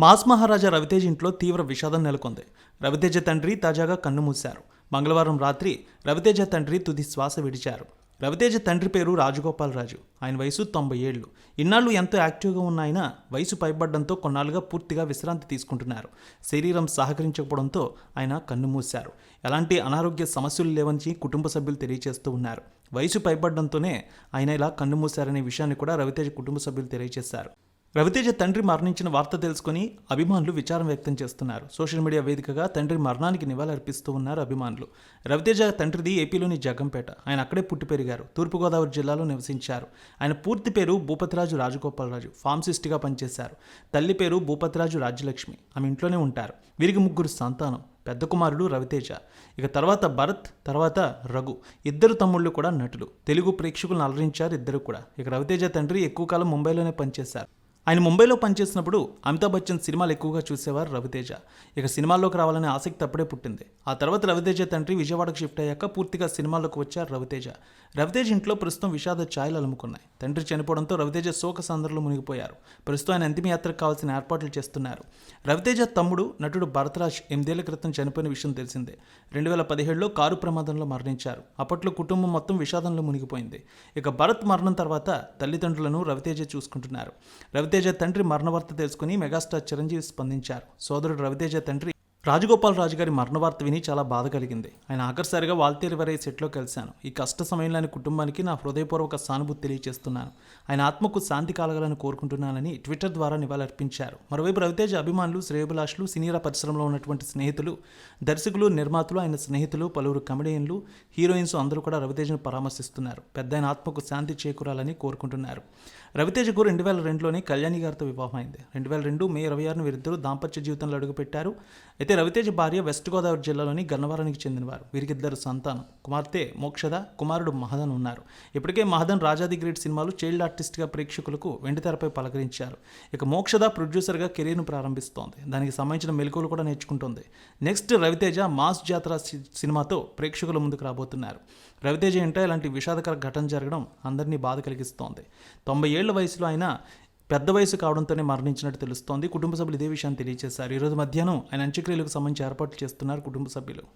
Mass మహారాజా రవితేజ్ ఇంట్లో తీవ్ర విషాదం నెలకొంది. రవితేజ తండ్రి తాజాగా కన్నుమూశారు మంగళవారం రాత్రి రవితేజ తండ్రి తుది శ్వాస విడిచారు. రవితేజ తండ్రి పేరు రాజగోపాల్ రాజు. ఆయన వయసు తొంభై ఏళ్ళు. ఇన్నాళ్ళు ఎంతో యాక్టివ్గా ఉన్న ఆయన వయసు పైబడ్డంతో కొన్నాళ్ళుగా పూర్తిగా విశ్రాంతి తీసుకుంటున్నారు. శరీరం సహకరించకపోవడంతో ఆయన కన్నుమూశారు ఎలాంటి అనారోగ్య సమస్యలు లేవని కుటుంబ సభ్యులు తెలియజేస్తూ ఉన్నారు. వయసు పైబడ్డంతోనే ఆయన ఇలా కన్నుమూశారనే విషయాన్ని కూడా రవితేజ కుటుంబ సభ్యులు తెలియజేశారు రవితేజ తండ్రి మరణించిన వార్త తెలుసుకుని అభిమానులు విచారం వ్యక్తం చేస్తున్నారు. సోషల్ మీడియా వేదికగా తండ్రి మరణానికి నివాళులర్పిస్తూ ఉన్నారు అభిమానులు. రవితేజ తండ్రిది ఏపీలోని జగ్గంపేట. ఆయన అక్కడే పుట్టి పెరిగారు. తూర్పుగోదావరి జిల్లాలో నివసించారు. ఆయన పూర్తి పేరు భూపతిరాజు రాజగోపాలరాజు ఫార్మసిస్ట్గా పనిచేశారు. తల్లి పేరు భూపతిరాజు రాజ్యలక్ష్మి. ఆమె ఇంట్లోనే ఉంటారు. వీరికి ముగ్గురు సంతానం. పెద్ద కుమారుడు రవితేజ. ఇక తర్వాత భరత్ తర్వాత రఘు. ఇద్దరు తమ్ముళ్ళు కూడా నటులు. తెలుగు ప్రేక్షకులను అలరించారు ఇద్దరు కూడా. ఇక రవితేజ తండ్రి ఎక్కువ కాలం ముంబైలోనే పనిచేశారు. ఆయన ముంబైలో పనిచేసినప్పుడు అమితాబ్ బచ్చన్ సినిమాలు ఎక్కువగా చూసేవారు రవితేజ. ఇక సినిమాల్లోకి రావాలనే ఆసక్తి అప్పుడే పుట్టింది. ఆ తర్వాత రవితేజ తండ్రి విజయవాడకు షిఫ్ట్ అయ్యాక పూర్తిగా సినిమాల్లోకి వచ్చారు రవితేజ. రవితేజ ఇంట్లో ప్రస్తుతం విషాద ఛాయలు అలుముకున్నాయి. తండ్రి చనిపోవడంతో రవితేజ శోక సందర్లో మునిగిపోయారు. ప్రస్తుతం ఆయన అంతిమయాత్రకు కావాల్సిన ఏర్పాట్లు చేస్తున్నారు. రవితేజ తమ్ముడు నటుడు భరతరాజ్ ఎనిమిదేళ్ళ క్రితం చనిపోయిన విషయం తెలిసిందే. రెండు వేల పదిహేడులో కారు ప్రమాదంలో మరణించారు. అప్పట్లో కుటుంబం మొత్తం విషాదంలో మునిగిపోయింది. ఇక భరత్ మరణం తర్వాత తల్లిదండ్రులను రవితేజ చూసుకుంటున్నారు. రవితేజ తండ్రి మరణవార్త తెలుసుకుని మెగాస్టార్ చిరంజీవి స్పందించారు. సోదరుడు రవితేజ తండ్రి రాజగోపాల్ రాజు గారి మరణవార్త విని చాలా బాధ కలిగింది. ఆయన ఆఖరిసారిగా వాల్తేరు వరై సెట్లో కలిశాను. ఈ కష్ట సమయంలో ఆయన కుటుంబానికి నా హృదయపూర్వక సానుభూతి తెలియజేస్తున్నాను. ఆయన ఆత్మకు శాంతి కలగాలని కోరుకుంటున్నానని ట్విట్టర్ ద్వారా నివాళులర్పించారు. మరోవైపు రవితేజ అభిమానులు శ్రేయభిలాషులు సినీరా పరిశ్రమలో ఉన్నటువంటి స్నేహితులు దర్శకులు నిర్మాతలు ఆయన స్నేహితులు పలువురు కమెడియన్లు హీరోయిన్స్ అందరూ కూడా రవితేజను పరామర్శిస్తున్నారు. పెద్ద ఆయన ఆత్మకు శాంతి చేకూరాలని కోరుకుంటున్నారు. రవితేజకు రెండు వేల రెండులోనే కళ్యాణి గారితో వివాహమైంది. రెండు వేల రెండు మే ఇరవై ఆరున వీరిద్దరూ దాంపత్య జీవితంలో అడుగుపెట్టారు. అయితే రవితేజ భార్య వెస్ట్ గోదావరి జిల్లాలోని గన్నవరానికి చెందినవారు. వీరికి ఇద్దరు సంతానం. కుమార్తె మోక్షద కుమారుడు మహదన్ ఉన్నారు. ఇప్పటికే మహదన్ రాజాది గ్రేట్ సినిమాలు చైల్డ్ ఆర్టిస్ట్గా ప్రేక్షకులకు వెండితెరపై పలకరించారు. ఇక మోక్షద ప్రొడ్యూసర్గా కెరీర్ను ప్రారంభిస్తోంది. దానికి సంబంధించిన మెలకువలు కూడా నేర్చుకుంటోంది. నెక్స్ట్ రవితేజ మాస్ జాతర సి- సినిమాతో ప్రేక్షకుల ముందుకు రాబోతున్నారు. రవితేజ ఇంట ఇలాంటి విషాదకర ఘటన జరగడం అందరినీ బాధ కలిగిస్తోంది. తొంభై ఏళ్ళ వయసులో ఆయన పెద్ద వయసు కావడంతోనే మరణించినట్టు తెలుస్తోంది. కుటుంబ సభ్యులు ఇదే విషయాన్ని తెలియజేశారు ఈరోజు మధ్యాహ్నం ఆయన అంత్యక్రియలకు సంబంధించి ఏర్పాట్లు చేస్తున్నారు కుటుంబ సభ్యులు.